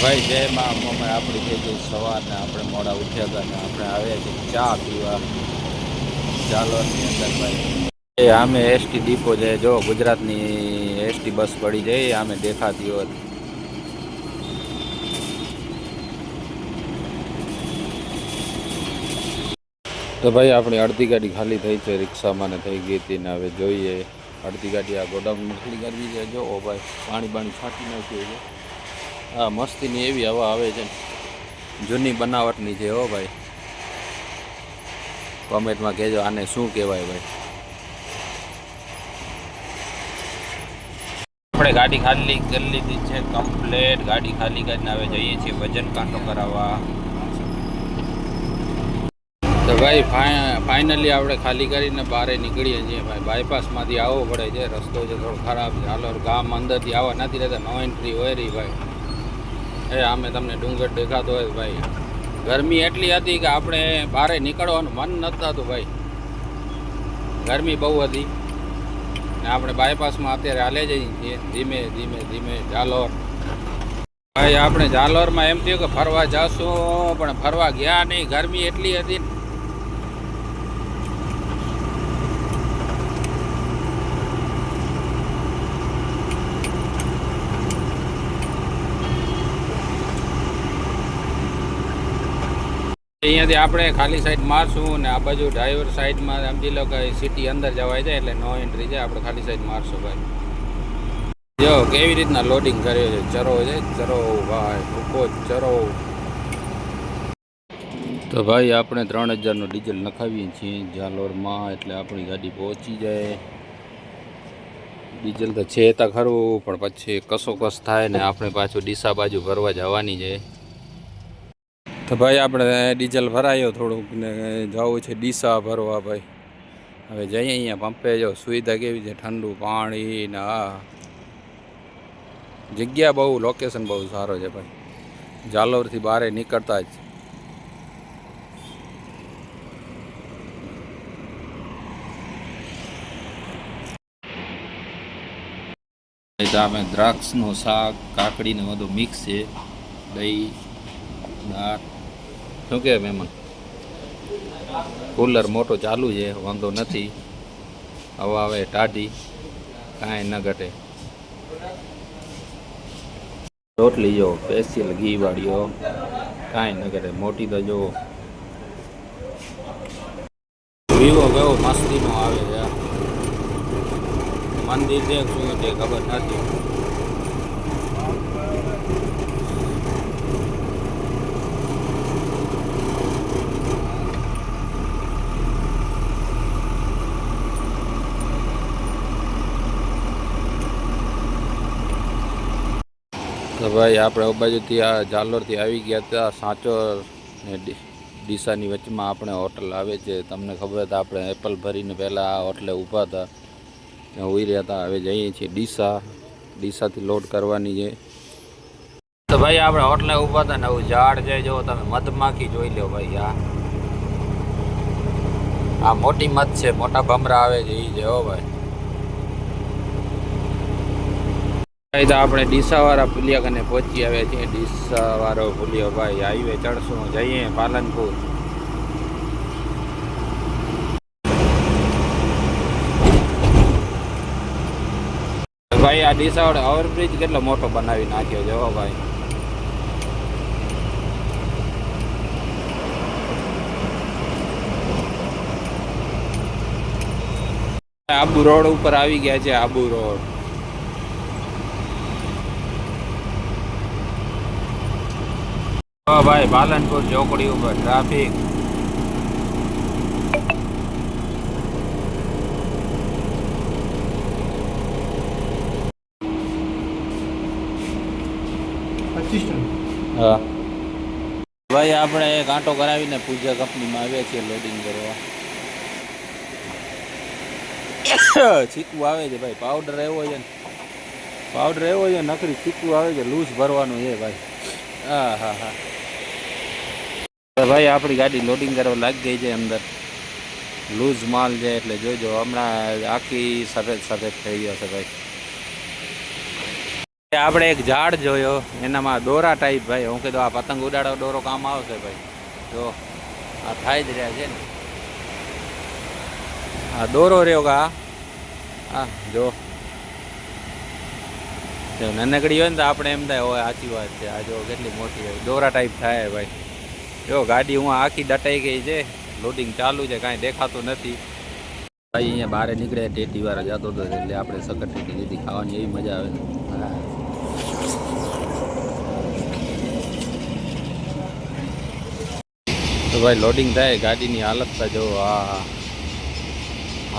ભાઈ, જય માં. મમ્મી આપણી થઈ ગઈ સવારને આપણે મોડા ઉઠ્યા હતા ને આપણે આવ્યા છીએ ચા પીવા. ચાલોની અંદર ભાઈ. એ આમે એસટી ડીપો છે જો ગુજરાતની એસટી બસ પડી જાય આમે દેખાતી હોત તો ભાઈ, આપણી અડધી ગાડી ખાલી થઈ છે. રિક્ષામાં ને થઈ ગઈ હતી ને હવે જોઈએ. અડધી ગાડી આ ગોડાઉન ખાલી કરવી છે. જો ભાઈ પાણી બાણી છાંટી નાખ્યું છે. હા મસ્તીની એવી હવા આવે છે. જૂની બનાવટની છે હો ભાઈ. કોમેન્ટમાં કહેજો આને શું કહેવાય ભાઈ. આપણે ગાડી ખાલી કરી લીધી છે કમ્પ્લેટ. ગાડી ખાલી કરીને હવે જઈએ છીએ વજન કાંટો કરાવવા. તો ભાઈ ફાઇનલી આપણે ખાલી કરીને બહાર નીકળીએ છીએ ભાઈ. બાયપાસમાંથી આવવો પડે છે. રસ્તો છે થોડો ખરાબ છે. હાલો ગામ અંદરથી આવવા નથી રહેતા નો એન્ટ્રી હોય રહી ભાઈ. એ અમે તમને ડુંગર દેખાતો હોય ભાઈ. ગરમી એટલી હતી કે આપણે બહાર નીકળવાનું મન નથી થતું ભાઈ. ગરમી બહુ હતી. ને આપણે બાયપાસમાં અત્યારે હાલે જઈએ છીએ. ધીમે ધીમે ધીમે ઝાલોર. ભાઈ, આપણે ઝાલોરમાં એમ થયું કે ફરવા જશું, પણ ફરવા ગયા નહીં. ગરમી એટલી હતી. ને અહીંયાથી આપણે ખાલી સાઈડ મારશું ને આ બાજુ ડ્રાઈવર સાઈડમાં સમજી લો કે સિટી અંદર જવાય છે એટલે નો એન્ટ્રી છે, આપણે ખાલી સાઈડ મારશું ભાઈ. જો, કેવી રીતના લોડિંગ કર્યો છે? ચરો છે? ચરો, ભાઈ, ભૂકો ચરો. તો ભાઈ, આપણે ત્રણ હજારનું ડીઝલ નખાવીએ છીએ જાલોરમાં એટલે આપણી ગાડી પહોંચી જાય. ડીઝલ તો છે તો ખરું, પણ પછી કસો કસ થાય ને આપણે પાછું ડીસા બાજુ ભરવા જવાની છે. તો ભાઈ આપણે ડીઝલ ભરાયો થોડુંક ને જવું છે ડીસા ભરવા ભાઈ. હવે જઈએ અહીંયા પંપે, જો સુવિધા કેવી છે? ઠંડુ પાણી ને જગ્યા બહુ લોકેશન બહુ સારો છે ભાઈ. જાલોરથી બહારે નીકળતા જ. દ્રાક્ષનું શાક, કાકડીને બધું મિક્સ છે. દહીં, દાળ. શું કહેવાય મહેમાન? કુલર મોટો ચાલુ છે, વાંધો નથી. હવા આવે ટાઢી, કાંઈ ન ઘટે. રોટલી જો, સ્પેશિયલ ઘી વાળીઓ, કાંઈ ન ઘટે. મોટી તો જો. વિવો કેવો મસ્તીનો આવે છે. મંદિર છે, શું છે ખબર નથી. તો ભાઈ, આપણે બાજુથી આ જાલોરથી આવી ગયા હતા, સાચો ને ડીસાની વચમાં આપણે હોટલ આવે છે. તમને ખબર હતા આપણે એપલ ભરીને પહેલાં આ હોટલે ઊભા હતા. ત્યાં ઉઈ રહ્યા હતા, હવે જઈએ છીએ ડીસા. ડીસાથી લોડ કરવાની છે. તો ભાઈ, આપણે હોટલે ઊભા હતા ને આવું ઝાડ છે, જો તમે મધમાખી જોઈ લો ભાઈ, આ. આ મોટી મધ છે, મોટા ભમરા આવે છે એ છે હો ભાઈ ભાઈ તો આપણે ડીસાવાળા પુલિયા કને પહોંચી આવ્યા છીએ. ડીસાવાળો પુલિયો, ભાઈ, હાઈવે ચડશું. જઈએ પાલનપુર. ભાઈ, આ ડીસાવાળો ઓવરબ્રિજ કેટલો મોટો બનાવી નાખ્યો છે, હો, ભાઈ. આબુ રોડ ઉપર આવી ગયા છે, આબુ રોડ. હા ભાઈ પાલનપુર ચોકડી ઉપર ટ્રાફિક. હા. ભાઈ આપણે કાંટો કરાવીને પૂજા કંપનીમાં આવ્યા છીએ લોડિંગ કરવા. છીકવું આવે છે ભાઈ પાવડર એવો છે પાવડર એવો છે નકરી છીકવું આવે છે લૂઝ ભરવાનું છે ભાઈ. હા હા હા. ભાઈ, આપણી ગાડી લોડિંગ કરવા લાગી ગઈ છે અંદર. લૂઝ માલ છે એટલે જોજો હમણાં આખી સફેદ સફેદ થઈ ગયો છે ભાઈ. આપણે એક ઝાડ જોયો, એનામાં દોરા ટાઈપ ભાઈ. હું કીધું, આ પતંગ ઉડાડો દોરો કામ આવશે ભાઈ. જો, આ થાય જ રહ્યા છે ને. આ દોરો રહ્યો કા હા જો. નાનકડી હોય ને તો આપણે એમ થાય હોય સાચી વાત છે. આ જો કેટલી મોટી હોય. દોરા ટાઈપ થાય ભાઈ. જો ગાડી હું આખી દટાઈ ગઈ છે. લોડિંગ ચાલુ છે, કાંઈ દેખાતું નથી. ભાઈ અહીંયા બહાર નીકળે, ટેટી વાળા જતો હતો એટલે આપણે સકર ટેટી લીધી, ખાવાની એવી મજા આવે. તો ભાઈ લોડિંગ થાય, ગાડીની હાલત તો જો આ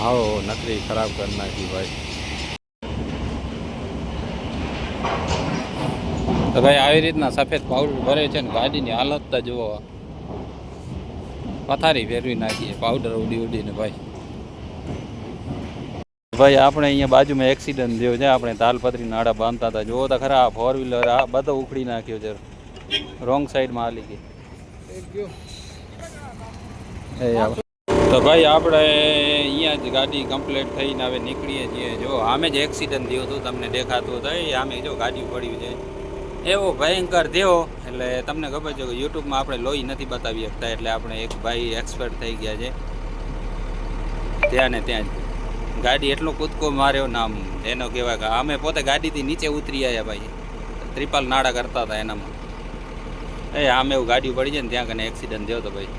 આવો નકરી ખરાબ કરી નાખી ભાઈ. તો ભાઈ આવી રીતના સફેદ પાવડર ભરે છે ને ગાડીની હાલત તો જુઓ. પથારી ફેરવી નાખીએ પાવડર ઉડી ઉડીને ભાઈ. ભાઈ આપણે અહીંયા બાજુમાં એક્સિડન્ટ થયો છે. આપણે તાલપત્રી નાડા બાંધતા હતા. જોવો તો ખરા આ ફોર વ્હીલર આ બધો ઉખડી નાખ્યો છે. રોંગ સાઈડમાં હાલી ગઈ. તો ભાઈ આપણે અહીંયા જ ગાડી કમ્પ્લીટ થઈને હવે નીકળીએ છીએ. જો આમે જ એક્સિડન્ટ થયો હતું તમને દેખાતું હતું આમે જો ગાડી પડ્યું છે. એવો ભયંકર દેવો, એટલે તમને ખબર છે કે યુટ્યુબમાં આપણે લોહી નથી બતાવી શકતા, એટલે આપણે એક ભાઈ એક્સપર્ટ થઈ ગયા છે. ત્યાં ને ત્યાં જ. ગાડી એટલો કૂદકો માર્યો નામ એનો કહેવાય કે અમે પોતે ગાડીથી નીચે ઉતરી આવ્યા ભાઈ. ત્રિપાલ નાડા કરતા હતા એનામાં. એ આમે એવું ગાડી પડી છે ને ત્યાં કને એક્સિડન્ટ થયો હતો ભાઈ.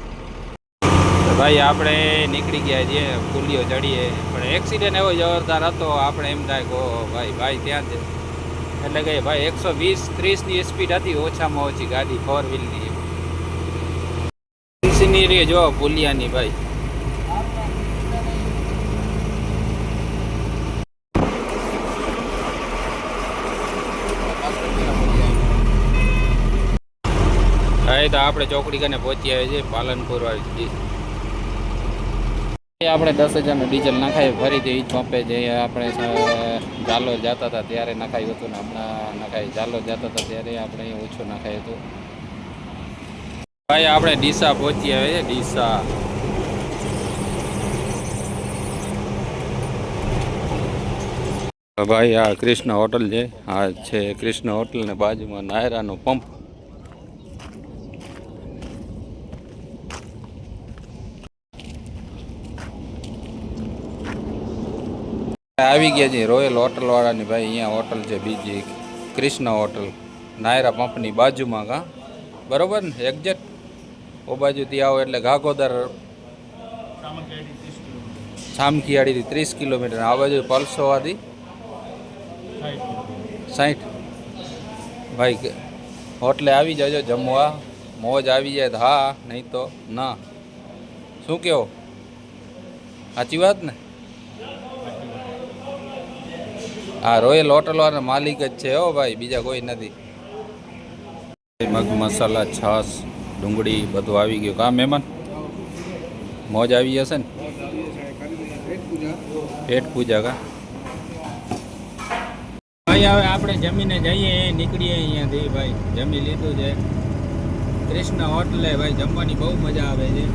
ભાઈ આપણે નીકળી ગયા છીએ પુલીઓ ચડીએ. પણ એક્સિડન્ટ એવો જોરદાર હતો, આપણે એમ થાય કે ભાઈ ભાઈ ત્યાં છે. એટલે કે ભાઈ એકસો વીસ, ત્રીસની સ્પીડ હતી, ઓછામાં ઓછી ગાડી ફોર વ્હીલની સિનેરી જો પુલિયાની ભાઈ. એ તો આપણે ચોકડી કને પહોંચી આવ્યા છીએ, પાલનપુર વાળી આપણે દસ હજારનું ડીઝલ નખાય. ફરીથી ઈજ પંપે જે આપણે સ- જતા હતા ત્યારે નખાયું હતું ને હમણાં નખાય. જાલોર જતા હતા ત્યારે આપણે ઓછું નખાયું હતું. ભાઈ, આપણે ડીસા પહોંચી આવે છે, ડીસા. ભાઈ, આ કૃષ્ણ હોટલ છે. આ છે કૃષ્ણ હોટલ ને બાજુમાં નાયરાનો પંપ. આવી ગયા છે રોયલ હોટલ વાળાની ભાઈ, અહીંયા હોટલ છે બીજી કૃષ્ણ હોટલ. નાયરા પંપની બાજુમાં કા? બરોબર ને? એક્ઝેક્ટ ઓ બાજુથી આવો એટલે ગાગોદર સામખિયાળીથી ત્રીસ કિલોમીટર. આ બાજુ પલસોવાથી સાઠ ભાઈ હોટલે આવી જજો જમવા. મોજ આવી જાય હા, નહીં તો ના. શું કહો સાચી વાત ને? હા રોયલ હોટલ વાળા માલિક જ છે હો ભાઈ, બીજા કોઈ નથી. મગ, મસાલા છાસ ડુંગળી બધું આવી ગયું. કા મહેમાન? મોજ આવી જશે ને? પેટ પૂજા કા? ભાઈ, હવે આપણે જમીને જઈએ, નીકળીએ અહીંયાથી ભાઈ. જમી લીધું છે. કૃષ્ણ હોટલે, ભાઈ, જમવાની બહુ મજા આવે છે.